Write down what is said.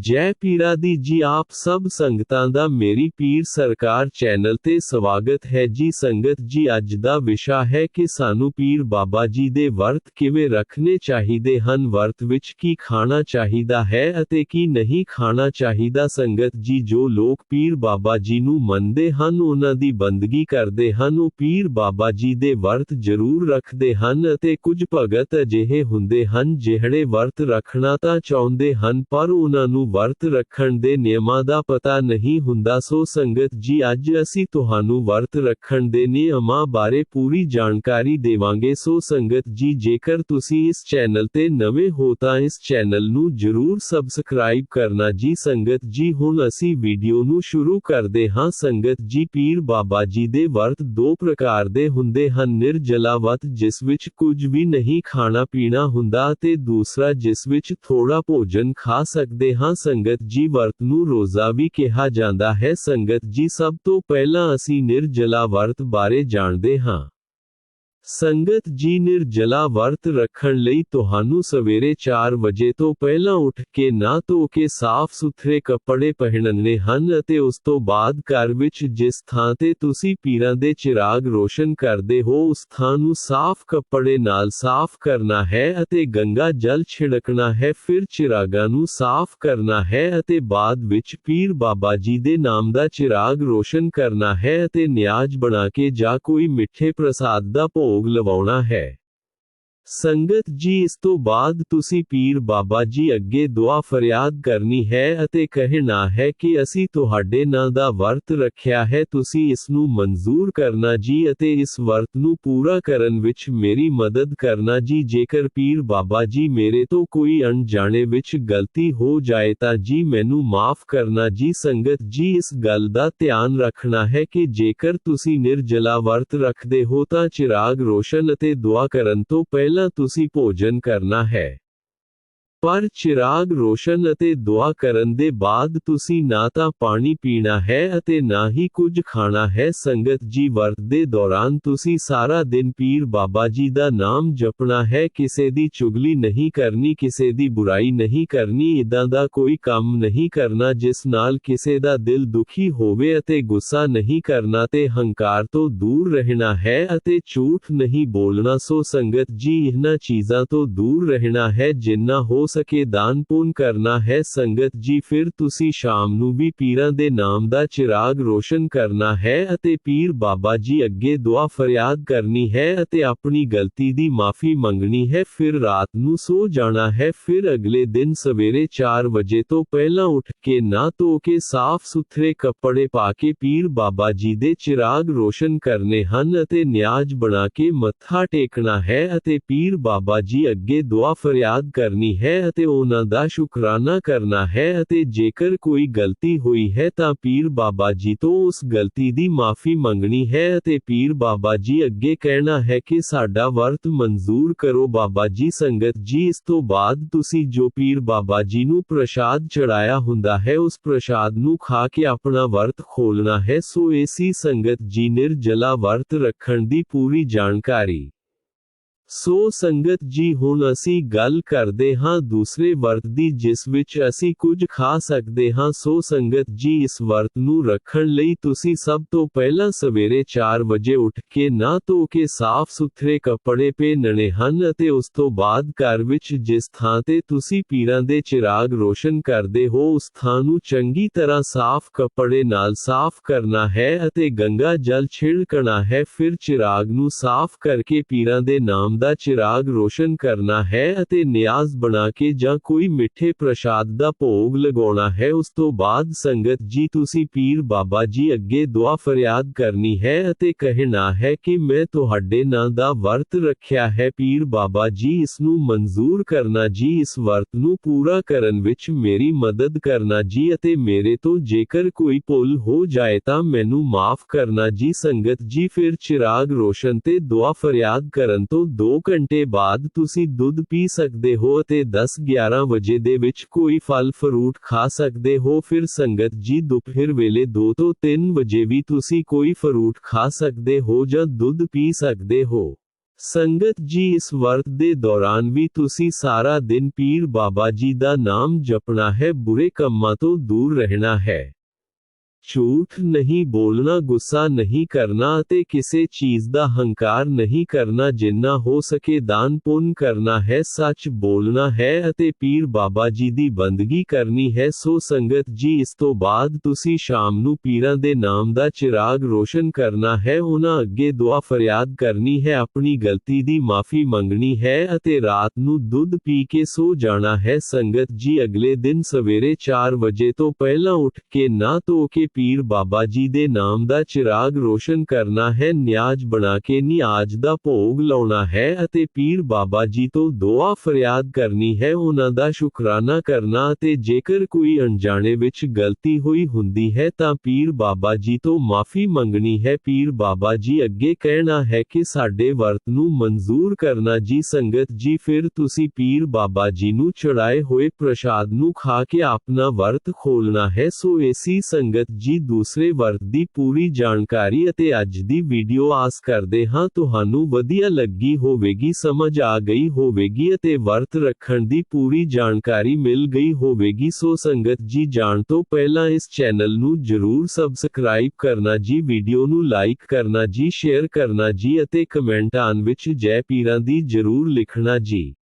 ਜੈ ਪੀਰਾ ਦੀ ਜੀ ਆਪ ਸਭ ਸੰਗਤਾਂ ਦਾ ਮੇਰੀ ਪੀਰ ਸਰਕਾਰ ਚੈਨਲ ਤੇ ਸਵਾਗਤ ਹੈ ਜੀ ਸੰਗਤ ਜੀ ਅੱਜ ਦਾ ਵਿਸ਼ਾ ਹੈ ਕਿ ਸਾਨੂੰ ਪੀਰ ਬਾਬਾ ਜੀ ਦੇ ਵਰਤ ਕਿਵੇਂ ਰੱਖਣੇ ਚਾਹੀਦੇ ਹਨ ਵਰਤ ਵਿੱਚ ਕੀ ਖਾਣਾ ਚਾਹੀਦਾ ਹੈ ਅਤੇ ਕੀ ਨਹੀਂ ਖਾਣਾ ਚਾਹੀਦਾ ਸੰਗਤ ਜੀ ਜੋ ਲੋਕ ਪੀਰ ਬਾਬਾ ਜੀ ਨੂੰ ਮੰਨਦੇ ਹਨ ਉਹਨਾਂ ਦੀ ਬੰਦਗੀ ਕਰਦੇ ਹਨ ਉਹ ਪੀਰ ਬਾਬਾ ਜੀ ਦੇ ਵਰਤ ਜ਼ਰੂਰ ਰੱਖਦੇ ਹਨ ਅਤੇ ਕੁਝ ਭਗਤ ਅਜਿਹੇ ਹੁੰਦੇ ਹਨ ਜਿਹੜੇ ਵਰਤ ਰੱਖਣਾ ਤਾਂ ਚਾਹੁੰਦੇ ਹਨ ਪਰ ਉਹਨਾਂ ਨੂੰ ਵਰਤ ਰੱਖਣ ਦੇ ਨਿਯਮਾਂ ਦਾ ਪਤਾ ਨਹੀਂ ਹੁੰਦਾ ਸੋ ਸੰਗਤ ਜੀ ਅੱਜ ਅਸੀਂ ਤੁਹਾਨੂੰ ਵਰਤ ਰੱਖਣ ਦੇ ਨਿਯਮਾਂ ਬਾਰੇ ਪੂਰੀ ਜਾਣਕਾਰੀ ਦੇਵਾਂਗੇ ਸੋ ਸੰਗਤ ਜੀ ਜੇਕਰ ਤੁਸੀਂ ਇਸ ਚੈਨਲ ਤੇ ਨਵੇਂ ਹੋ ਤਾਂ ਇਸ ਚੈਨਲ ਨੂੰ ਜਰੂਰ ਸਬਸਕ੍ਰਾਈਬ ਕਰਨਾ ਜੀ ਸੰਗਤ ਜੀ ਹੁਣ ਅਸੀਂ ਵੀਡੀਓ ਨੂੰ ਸ਼ੁਰੂ ਕਰਦੇ ਹਾਂ ਸੰਗਤ ਜੀ ਪੀਰ ਬਾਬਾ ਜੀ ਦੇ ਵਰਤ ਦੋ ਪ੍ਰਕਾਰ ਦੇ ਹੁੰਦੇ ਹਨ ਨਿਰਜਲਾ ਵਤ ਜਿਸ ਵਿੱਚ ਕੁਝ ਵੀ ਨਹੀਂ ਖਾਣਾ ਪੀਣਾ ਹੁੰਦਾ ਤੇ ਦੂਸਰਾ ਜਿਸ ਵਿੱਚ ਥੋੜਾ ਭੋਜਨ ਖਾ ਸਕਦੇ ਹਾਂ ਸੰਗਤ ਜੀ ਵਰਤ ਨੂੰ ਰੋਜ਼ਾ ਵੀ ਕਿਹਾ ਜਾਂਦਾ ਹੈ ਸੰਗਤ ਜੀ ਸਭ ਤੋਂ ਪਹਿਲਾਂ ਅਸੀਂ ਨਿਰਜਲਾ ਵਰਤ ਬਾਰੇ ਜਾਣਦੇ ਹਾਂ ਸੰਗਤ ਜੀ ਨਿਰਜਲਾ ਵਰਤ ਰੱਖਣ ਲਈ ਤੁਹਾਨੂੰ ਸਵੇਰੇ 4 ਵਜੇ ਤੋਂ ਪਹਿਲਾਂ ਉੱਠ ਕੇ ਨਾ ਧੋ ਕੇ ਸਾਫ਼ ਸੁਥਰੇ ਕੱਪੜੇ ਪਹਿਨਣੇ ਹਨ ਅਤੇ ਉਸ ਤੋਂ ਬਾਅਦ ਘਰ ਵਿੱਚ ਜਿਸ ਥਾਂ ਤੇ ਤੁਸੀਂ ਪੀਰਾਂ ਦੇ ਚਿਰਾਗ ਰੋਸ਼ਨ ਕਰਦੇ ਹੋ ਉਸ ਥਾਂ ਨੂੰ ਸਾਫ਼ ਕੱਪੜੇ ਨਾਲ ਸਾਫ਼ ਕਰਨਾ ਹੈ ਅਤੇ ਗੰਗਾ ਜਲ ਛਿੜਕਣਾ ਹੈ ਫਿਰ ਚਿਰਾਗਾਂ ਨੂੰ ਸਾਫ਼ ਕਰਨਾ ਹੈ ਅਤੇ ਬਾਅਦ ਵਿੱਚ ਪੀਰ ਬਾਬਾ ਜੀ ਦੇ ਨਾਮ ਦਾ ਚਿਰਾਗ ਰੋਸ਼ਨ ਕਰਨਾ ਹੈ ਅਤੇ ਨਿਆਜ ਬਣਾ ਕੇ ਜਾਂ ਕੋਈ ਮਿੱਠੇ ਪ੍ਰਸਾਦ ਦਾ ਭੋਗ ਭੋਗ ਲਵਾਉਣਾ ਹੈ ਸੰਗਤ ਜੀ ਇਸ ਤੋਂ ਬਾਅਦ ਤੁਸੀਂ ਪੀਰ ਬਾਬਾ ਜੀ ਅੱਗੇ ਦੁਆ ਫਰਿਆਦ ਕਰਨੀ ਹੈ ਅਤੇ ਕਹਿਣਾ ਹੈ ਕਿ ਅਸੀਂ ਤੁਹਾਡੇ ਨਾਂ ਦਾ ਵਰਤ ਰੱਖਿਆ ਹੈ ਤੁਸੀਂ ਇਸ ਨੂੰ ਮਨਜ਼ੂਰ ਕਰਨਾ ਜੀ ਅਤੇ ਇਸ ਵਰਤ ਨੂੰ ਪੂਰਾ ਕਰਨ ਵਿੱਚ ਮੇਰੀ ਮਦਦ ਕਰਨਾ ਜੀ ਜੇਕਰ ਪੀਰ ਬਾਬਾ ਜੀ ਮੇਰੇ ਤੋਂ ਕੋਈ ਅਣਜਾਣੇ ਵਿੱਚ ਗਲਤੀ ਹੋ ਜਾਏ ਤਾਂ ਜੀ ਮੈਨੂੰ ਮਾਫ ਕਰਨਾ ਜੀ ਸੰਗਤ ਜੀ ਇਸ ਗੱਲ ਦਾ ਧਿਆਨ ਰੱਖਣਾ ਹੈ ਕਿ ਜੇਕਰ ਤੁਸੀਂ ਨਿਰਜਲਾ ਵਰਤ ਰੱਖਦੇ ਹੋ ਤਾਂ ਚਿਰਾਗ ਰੋਸ਼ਨ ਅਤੇ ਦੁਆ ਕਰਨ ਤੋਂ ਪਹਿਲਾਂ ਪਹਿਲਾਂ ਤੁਸੀਂ ਭੋਜਨ ਕਰਨਾ ਹੈ ਪਰ ਚਿਰਾਗ ਰੋਸ਼ਨ ਅਤੇ ਦੁਆ ਕਰਨ ਦੇ ਬਾਅਦ ਤੁਸੀਂ ਨਾ ਤਾਂ ਪਾਣੀ ਪੀਣਾ ਹੈ ਅਤੇ ਨਾ ਹੀ ਕੁਝ ਖਾਣਾ ਹੈ ਸੰਗਤ ਜੀ ਵਰਤ ਦੇ ਦੌਰਾਨ ਤੁਸੀਂ ਸਾਰਾ ਦਿਨ ਪੀਰ ਬਾਬਾ ਜੀ ਦਾ ਨਾਮ ਜਪਣਾ ਹੈ ਕਿਸੇ ਦੀ ਚੁਗਲੀ ਨਹੀਂ ਕਰਨੀ ਕਿਸੇ ਦੀ ਬੁਰਾਈ ਨਹੀਂ ਕਰਨੀ ਇਦਾਂ ਦਾ ਕੋਈ ਕੰਮ ਨਹੀਂ ਕਰਨਾ ਜਿਸ ਨਾਲ ਕਿਸੇ ਦਾ ਦਿਲ ਦੁਖੀ ਹੋਵੇ ਅਤੇ ਗੁੱਸਾ ਨਹੀਂ ਕਰਨਾ ਤੇ ਹੰਕਾਰ ਤੋਂ ਦੂਰ ਰਹਿਣਾ ਹੈ ਅਤੇ ਝੂਠ ਨਹੀਂ ਬੋਲਣਾ ਸੋ ਸੰਗਤ ਜੀ ਇਹਨਾਂ ਚੀਜ਼ਾਂ ਤੋਂ ਦੂਰ ਰਹਿਣਾ ਹੈ ਜਿੰਨਾ ਹੋ ਸਕੇ ਦਾਨ ਪੁੰਨ ਕਰਨਾ ਹੈ ਸੰਗਤ ਜੀ ਫਿਰ ਤੁਸੀਂ ਸ਼ਾਮ ਨੂੰ ਵੀ ਪੀਰਾਂ ਦੇ ਨਾਮ ਦਾ ਚਿਰਾਗ ਰੋਸ਼ਨ ਕਰਨਾ ਹੈ ਅਤੇ ਪੀਰ ਬਾਬਾ ਜੀ ਅੱਗੇ ਦੁਆ ਫਰਿਆਦ ਕਰਨੀ ਹੈ ਅਤੇ ਆਪਣੀ ਗਲਤੀ ਦੀ ਮਾਫੀ ਮੰਗਣੀ ਹੈ ਫਿਰ ਰਾਤ ਨੂੰ ਸੋ ਜਾਣਾ ਹੈ ਫਿਰ ਅਗਲੇ ਦਿਨ ਸਵੇਰੇ 4 ਵਜੇ ਤੋਂ ਪਹਿਲਾਂ ਉੱਠ ਕੇ ਨਾ ਧੋ ਕੇ ਸਾਫ਼ ਸੁਥਰੇ ਕੱਪੜੇ ਪਾ ਕੇ ਪੀਰ ਬਾਬਾ ਜੀ ਦੇ ਚਿਰਾਗ ਰੋਸ਼ਨ ਕਰਨੇ ਹਨ ਅਤੇ ਨਿਆਜ ਬਣਾ ਕੇ ਮੱਥਾ ਟੇਕਣਾ ਹੈ ਅਤੇ ਪੀਰ ਬਾਬਾ ਜੀ ਅੱਗੇ ਦੁਆ ਫਰਿਆਦ ਕਰਨੀ ਹੈ ਅਤੇ ਉਹਨਾਂ ਦਾ ਸ਼ੁਕਰਾਨਾ ਕਰਨਾ ਹੈ ਅਤੇ ਜੇਕਰ ਕੋਈ ਗਲਤੀ ਹੋਈ ਹੈ ਤਾਂ ਪੀਰ ਬਾਬਾ ਜੀ ਤੋਂ ਉਸ ਗਲਤੀ ਦੀ ਮਾਫੀ ਮੰਗਣੀ ਹੈ ਅਤੇ ਪੀਰ ਬਾਬਾ ਜੀ ਅੱਗੇ ਕਹਿਣਾ ਹੈ ਕਿ ਸਾਡਾ ਵਰਤ ਮਨਜ਼ੂਰ ਕਰੋ ਬਾਬਾ ਜੀ ਸੰਗਤ ਜੀ ਇਸ ਤੋਂ ਬਾਅਦ ਤੁਸੀਂ ਜੋ ਪੀਰ ਬਾਬਾ ਜੀ ਨੂੰ ਪ੍ਰਸ਼ਾਦ ਚੜਾਇਆ ਹੁੰਦਾ ਹੈ ਉਸ ਪ੍ਰਸ਼ਾਦ ਨੂੰ ਖਾ ਕੇ ਆਪਣਾ ਵਰਤ ਖੋਲਣਾ ਹੈ ਸੋ ਏਸੀ ਸੰਗਤ ਜੀ ਨਿਰਜਲਾ ਵਰਤ ਰੱਖਣ ਦੀ ਪੂਰੀ ਜਾਣਕਾਰੀ ਸੋ ਸੰਗਤ ਜੀ ਹੁਣ ਅਸੀਂ ਗੱਲ ਕਰਦੇ ਹਾਂ ਦੂਸਰੇ ਵਰਤ ਦੀ ਜਿਸ ਵਿੱਚ ਅਸੀਂ ਕੁਝ ਖਾ ਸਕਦੇ ਹਾਂ ਸੋ ਸੰਗਤ ਜੀ ਇਸ ਵਰਤ ਨੂੰ ਰੱਖਣ ਲਈ ਤੁਸੀਂ ਸਭ ਤੋਂ ਪਹਿਲਾਂ ਸਵੇਰੇ 4 ਵਜੇ ਉੱਠ ਕੇ ਨਾ ਧੋ ਕੇ ਸਾਫ਼ ਸੁਥਰੇ ਕੱਪੜੇ ਪਹਿਨਣੇ ਹਨ ਅਤੇ ਉਸ ਤੋਂ ਬਾਅਦ ਘਰ ਵਿੱਚ ਜਿਸ ਥਾਂ ਤੇ ਤੁਸੀਂ ਪੀਰਾਂ ਦੇ ਚਿਰਾਗ ਰੋਸ਼ਨ ਕਰਦੇ ਹੋ ਉਸ ਥਾਂ ਨੂੰ ਚੰਗੀ ਤਰ੍ਹਾਂ ਸਾਫ਼ ਕੱਪੜੇ ਨਾਲ ਸਾਫ਼ ਕਰਨਾ ਹੈ ਅਤੇ ਗੰਗਾ ਜਲ ਛਿੜਕਣਾ ਹੈ ਫਿਰ ਚਿਰਾਗ ਨੂੰ ਸਾਫ਼ ਕਰਕੇ ਪੀਰਾਂ ਦੇ ਨਾਮ ਦਾ ਚਿਰਾਗ ਰੋਸ਼ਨ ਕਰਨਾ ਹੈ ਅਤੇ ਨਿਆਜ਼ ਬਣਾ ਕੇ ਜਾਂ ਕੋਈ ਮਿੱਠੇ ਪ੍ਰਸ਼ਾਦ ਦਾ ਭੋਗ ਲਗਾਉਣਾ ਹੈ ਉਸ ਤੋਂ ਬਾਅਦ ਸੰਗਤ ਜੀ ਤੁਸੀਂ ਪੀਰ ਬਾਬਾ ਜੀ ਅੱਗੇ ਦੁਆ ਫਰਿਆਦ ਕਰਨੀ ਹੈ ਅਤੇ ਕਹਿਣਾ ਹੈ ਕਿ ਮੈਂ ਤੁਹਾਡੇ ਨਾਂ ਦਾ ਵਰਤ ਰੱਖਿਆ ਹੈ ਪੀਰ ਬਾਬਾ ਜੀ ਇਸ ਨੂੰ ਮਨਜ਼ੂਰ ਕਰਨਾ ਜੀ ਇਸ ਵਰਤ ਨੂੰ ਪੂਰਾ ਕਰਨ ਵਿੱਚ ਮੇਰੀ ਮਦਦ ਕਰਨਾ ਜੀ ਅਤੇ ਮੇਰੇ ਤੋਂ ਜੇਕਰ ਕੋਈ ਭੁੱਲ ਹੋ ਜਾਏ ਤਾਂ ਮੈਨੂੰ ਮਾਫ ਕਰਨਾ ਜੀ ਸੰਗਤ ਜੀ ਫਿਰ ਚਿਰਾਗ ਰੋਸ਼ਨ ਤੇ ਦੁਆ ਫਰਿਆਦ ਕਰਨ ਤੋਂ 2 ਘੰਟੇ ਬਾਅਦ ਤੁਸੀਂ ਦੁੱਧ ਪੀ ਸਕਦੇ ਹੋ ਅਤੇ 10-11 ਵਜੇ ਦੇ ਵਿੱਚ ਕੋਈ ਫਲ ਫਰੂਟ ਖਾ ਸਕਦੇ ਹੋ ਫਿਰ ਸੰਗਤ ਜੀ ਦੁਪਹਿਰ ਵੇਲੇ 2 ਤੋਂ 3 ਵਜੇ ਵੀ ਤੁਸੀਂ ਕੋਈ ਫਰੂਟ ਖਾ ਸਕਦੇ ਹੋ ਜਾਂ ਦੁੱਧ ਪੀ ਸਕਦੇ ਹੋ ਸੰਗਤ ਜੀ ਇਸ ਵਰਤ ਦੇ ਦੌਰਾਨ ਵੀ ਤੁਸੀਂ ਸਾਰਾ ਦਿਨ ਪੀਰ ਬਾਬਾ ਜੀ ਦਾ ਨਾਮ ਜਪਣਾ ਹੈ ਬੁਰੇ ਕੰਮਾਂ ਤੋਂ ਦੂਰ ਰਹਿਣਾ ਹੈ ਝੂਠ ਨਹੀਂ ਬੋਲਣਾ ਗੁੱਸਾ ਨਹੀਂ ਕਰਨਾ ਅਤੇ ਕਿਸੇ ਚੀਜ਼ ਦਾ ਹੰਕਾਰ ਨਹੀਂ ਕਰਨਾ ਜਿੰਨਾ ਹੋ ਸਕੇ ਦਾਨ ਪੁੰਨ ਕਰਨਾ ਹੈ ਸੱਚ ਬੋਲਣਾ ਹੈ ਅਤੇ ਪੀਰ ਬਾਬਾ ਜੀ ਦੀ ਬੰਦਗੀ ਕਰਨੀ ਹੈ ਸੋ ਸੰਗਤ ਜੀ ਇਸ ਤੋਂ ਬਾਅਦ ਤੁਸੀਂ ਸ਼ਾਮ ਨੂੰ ਪੀਰਾਂ ਦੇ ਨਾਮ ਦਾ ਚਿਰਾਗ ਰੋਸ਼ਨ ਕਰਨਾ ਹੈ ਉਹਨਾਂ ਅੱਗੇ ਦੁਆ ਫਰਿਆਦ ਕਰਨੀ ਹੈ ਆਪਣੀ ਗਲਤੀ ਦੀ ਮਾਫੀ ਮੰਗਣੀ ਹੈ ਅਤੇ ਰਾਤ ਨੂੰ ਦੁੱਧ ਪੀ ਕੇ ਸੋ ਜਾਣਾ ਹੈ ਸੰਗਤ ਜੀ ਅਗਲੇ ਦਿਨ ਸਵੇਰੇ 4 ਵਜੇ ਤੋਂ ਪਹਿਲਾਂ ਉੱਠ ਕੇ ਨਾ ਧੋ ਕੇ ਪੀਰ ਬਾਬਾ ਜੀ ਦੇ ਨਾਮ ਦਾ ਚਿਰਾਗ ਰੋਸ਼ਨ ਕਰਨਾ ਹੈ ਨਿਆਜ ਬਣਾ ਕੇ ਨਿਆਜ ਦਾ ਭੋਗ ਲਾਉਣਾ ਹੈ ਅਤੇ ਪੀਰ ਬਾਬਾ ਜੀ ਤੋਂ ਦੁਆ ਫਰਿਆਦ ਕਰਨੀ ਹੈ ਉਹਨਾਂ ਦਾ ਸ਼ੁਕਰਾਨਾ ਕਰਨਾ ਅਤੇ ਜੇਕਰ ਕੋਈ ਅਣਜਾਣੇ ਵਿੱਚ ਗਲਤੀ ਹੋਈ ਹੁੰਦੀ ਹੈ ਤਾਂ ਪੀਰ ਬਾਬਾ ਜੀ ਤੋਂ ਮਾਫੀ ਮੰਗਣੀ ਹੈ ਪੀਰ ਬਾਬਾ ਜੀ ਅੱਗੇ ਕਹਿਣਾ ਹੈ ਕਿ ਸਾਡੇ ਵਰਤ ਨੂੰ ਮਨਜ਼ੂਰ ਕਰਨਾ ਜੀ ਸੰਗਤ ਜੀ ਫਿਰ ਤੁਸੀਂ ਪੀਰ ਬਾਬਾ ਜੀ ਨੂੰ ਚੜਾਏ ਹੋਏ ਪ੍ਰਸ਼ਾਦ ਨੂੰ ਖਾ ਕੇ ਆਪਣਾ ਵਰਤ ਖੋਲਣਾ ਹੈ ਸੋ ਏਸੀ ਸੰਗਤ ਜੀ ਦੂਸਰੇ ਵਰਤ ਦੀ ਪੂਰੀ ਜਾਣਕਾਰੀ ਅਤੇ ਅੱਜ ਦੀ ਵੀਡੀਓ ਆਸ ਕਰਦੇ ਹਾਂ ਤੁਹਾਨੂੰ ਵਧੀਆ ਲੱਗੀ ਹੋਵੇਗੀ ਸਮਝ ਆ ਗਈ ਹੋਵੇਗੀ ਅਤੇ ਵਰਤ ਰੱਖਣ ਦੀ ਪੂਰੀ ਜਾਣਕਾਰੀ ਮਿਲ ਗਈ ਹੋਵੇਗੀ ਸੋ ਸੰਗਤ ਜੀ ਜਾਣ ਤੋਂ ਪਹਿਲਾਂ ਇਸ ਚੈਨਲ ਨੂੰ ਜਰੂਰ ਸਬਸਕ੍ਰਾਈਬ ਕਰਨਾ ਜੀ ਵੀਡੀਓ ਨੂੰ ਲਾਈਕ ਕਰਨਾ ਜੀ ਸ਼ੇਅਰ ਕਰਨਾ ਜੀ ਅਤੇ ਕਮੈਂਟਾਂ ਵਿੱਚ ਜੈ ਪੀਰਾਂ ਦੀ ਜਰੂਰ ਲਿਖਣਾ ਜੀ